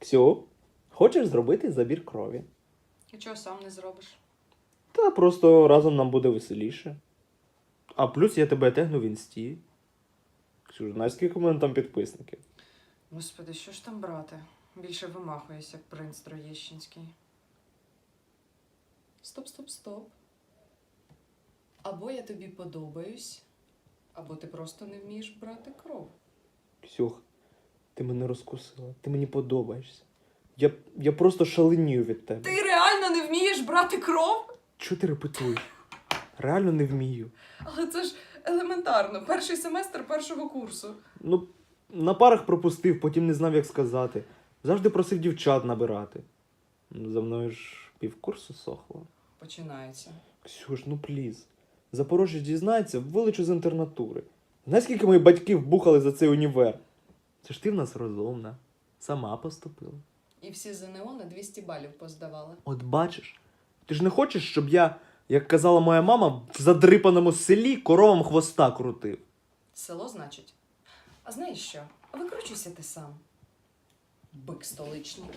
Ксю, хочеш зробити забір крові? І чого сам не зробиш? Та просто разом нам буде веселіше. А плюс я тебе тегну в інсті. Ксюш, знаєш, скільки у мене там підписників? Господи, що ж там брати? Більше вимахуюсь, як принц Троєщинський. Стоп, стоп, стоп. Або я тобі подобаюсь, або ти просто не вмієш брати кров. Ксюх, ти мене розкусила, ти мені подобаєшся. Я, я просто шаленію від тебе. Ти реально не вмієш брати кров? Чого ти репетуєш? Реально не вмію. Але це ж елементарно. Перший семестр першого курсу. Ну, на парах пропустив, потім не знав, як сказати. Завжди просив дівчат набирати. Ну, За мною ж півкурсу сохло. Починається. Ксюш, ну пліз. Запорожець дізнається, вилечу з інтернатури. Знаєш, скільки мої батьки вбухали за цей універ? Це ж ти в нас розумна. Сама поступила. І всі ЗНО на 200 балів поздавали. От бачиш, ти ж не хочеш, щоб я, як казала моя мама, в задрипаному селі коровам хвоста крутив. Село, значить. А знаєш що? Викручуйся ти сам. Бик столичний.